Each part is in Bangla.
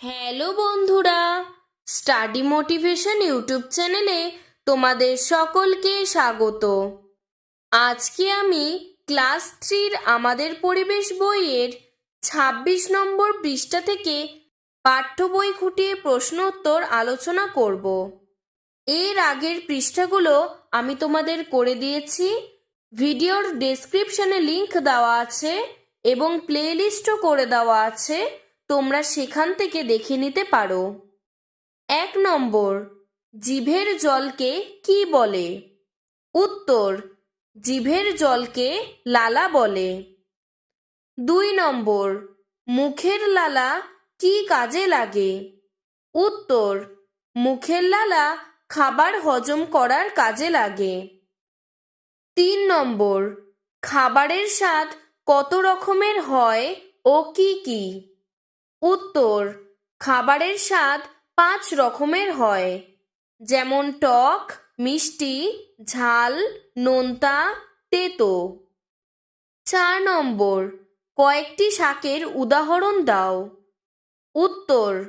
হ্যালো বন্ধুরা, স্টাডি মোটিভেশন ইউটিউব চ্যানেলে তোমাদের সকলকে স্বাগত। আজকে আমি ক্লাস থ্রির আমাদের পরিবেশ বইয়ের ছাব্বিশ নম্বর পৃষ্ঠা থেকে পাঠ্য বই খুঁটিয়ে প্রশ্ন উত্তর আলোচনা করব। এর আগের পৃষ্ঠাগুলো আমি তোমাদের করে দিয়েছি, ভিডিওর ডেসক্রিপশনে লিংক দেওয়া আছে এবং প্লেলিস্টও করে দেওয়া আছে। তোমরা সেখান থেকে দেখে নিতে পারো। এক নম্বর, জিভের জলকে কি বলে? উত্তর, জিভের জলকে লালা বলে। দুই নম্বর, মুখের লালা কি কাজে লাগে? উত্তর, মুখের লালা খাবার হজম করার কাজে লাগে। তিন নম্বর, খাবারের স্বাদ কত রকমের হয় ও কি কি? উত্তর, খাবারের স্বাদ পাঁচ রকমের হয়। যেমন টক, মিষ্টি, ঝাল, নোনতা, তেতো। চার নম্বর, কয়েকটি শাকের উদাহরণ দাও। উত্তর,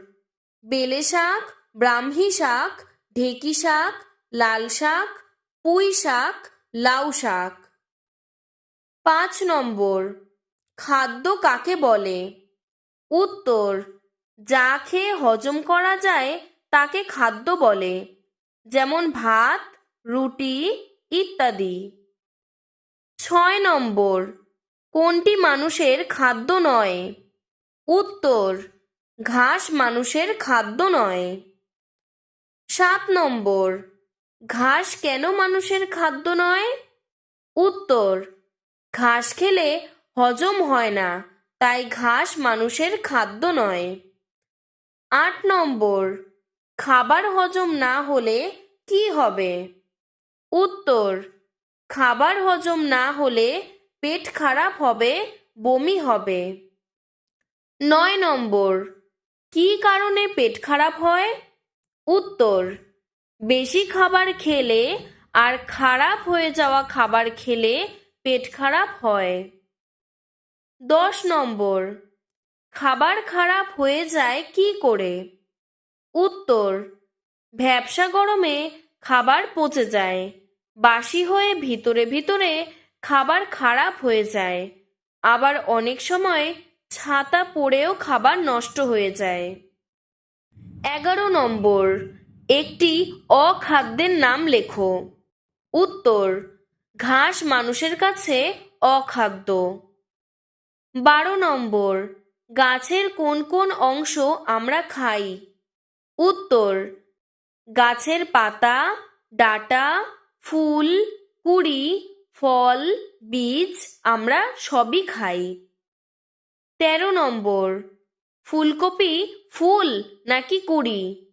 বেলে শাক, ব্রাহ্মী শাক, ঢেকি শাক, লাল শাক, পুঁই শাক, লাউ শাক। পাঁচ নম্বর, খাদ্য কাকে বলে? উত্তর, যা খেয়ে হজম করা যায়, তাকে খাদ্য বলে, যেমন ভাত, রুটি ইত্যাদি। ছয় নম্বর, কোনটি মানুষের খাদ্য নয়? উত্তর, ঘাস মানুষের খাদ্য নয়। সাত নম্বর, ঘাস কেন মানুষের খাদ্য নয়? উত্তর, ঘাস খেলে হজম হয় না। তাই ঘাস মানুষের খাদ্য নয়। আট নম্বর, খাবার হজম না হলে কি হবে? উত্তর, খাবার হজম না হলে পেট খারাপ হবে, বমি হবে। নয় নম্বর, কি কারণে পেট খারাপ হয়? উত্তর, বেশি খাবার খেলে আর খারাপ হয়ে যাওয়া খাবার খেলে পেট খারাপ হয়। দশ নম্বর, খাবার খারাপ হয়ে যায় কি করে? উত্তর, ভ্যাবসা গরমে খাবার পচে যায়, বাসি হয়ে ভিতরে ভিতরে খাবার খারাপ হয়ে যায়, আবার অনেক সময় ছাতা পড়েও খাবার নষ্ট হয়ে যায়। এগারো নম্বর, একটি অখাদ্যের নাম লেখো। উত্তর, ঘাস মানুষের কাছে অখাদ্য। বারো নম্বর, গাছের কোন কোন অংশ আমরা খাই? উত্তর, গাছের পাতা, ডাটা, ফুল, কুড়ি, ফল, বীজ আমরা সবই খাই। তেরো নম্বর, ফুলকপি ফুল নাকি কুড়ি?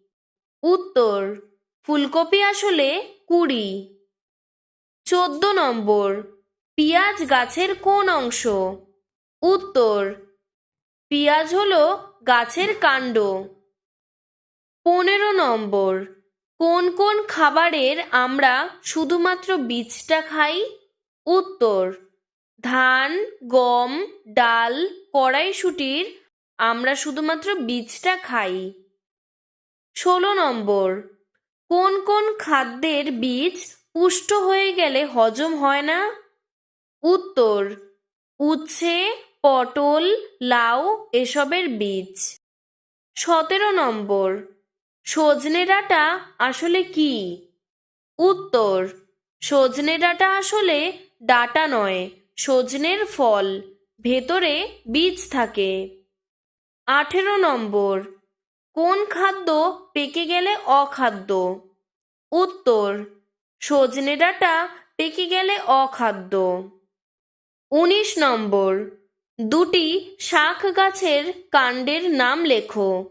উত্তর, ফুলকপি আসলে কুড়ি। চোদ্দ নম্বর, পিঁয়াজ গাছের কোন অংশ? উত্তর, পিঁয়াজ হলো গাছের কাণ্ড। পনেরো নম্বর, কোন কোন খাবারের আমরা শুধুমাত্র বীজটা খাই? উত্তর, ধান, গম, ডাল, কড়াইশুটির আমরা শুধুমাত্র বীজটা খাই। ষোলো নম্বর, কোন কোন খাদ্যের বীজ পুষ্ট হয়ে গেলে হজম হয় না? উত্তর, উচ্ছে পটল, লাউ, এসবের বীজ। সতেরো নম্বর, সজনে ডাঁটা আসলে কি? উত্তর, সজনে ডাঁটা আসলে ডাটা নয়, সজনের ফল, ভেতরে বীজ থাকে। আঠেরো নম্বর, কোন খাদ্য পেকে গেলে অখাদ্য? উত্তর, সজনে ডাঁটা পেকে গেলে অখাদ্য। উনিশ নম্বর দুটি শাক গাছের কাণ্ডের নাম লেখো।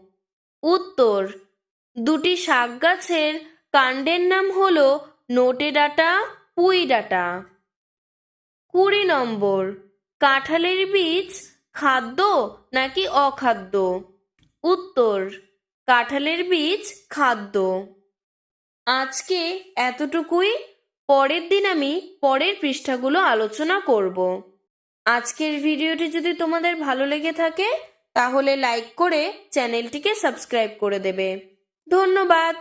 উত্তর, দুটি শাক গাছের কাণ্ডের নাম হল নোটে ডাঁটা, পুঁই ডাঁটা। কুড়ি নম্বর, কাঁঠালের বীজ খাদ্য নাকি অখাদ্য? উত্তর, কাঁঠালের বীজ খাদ্য। আজকে এতটুকুই, পরের দিন আমি পরের পৃষ্ঠাগুলো আলোচনা করব। আজকের ভিডিওটি যদি তোমাদের ভালো লেগে থাকে, তাহলে লাইক করে চ্যানেলটিকে সাবস্ক্রাইব করে দেবে। ধন্যবাদ।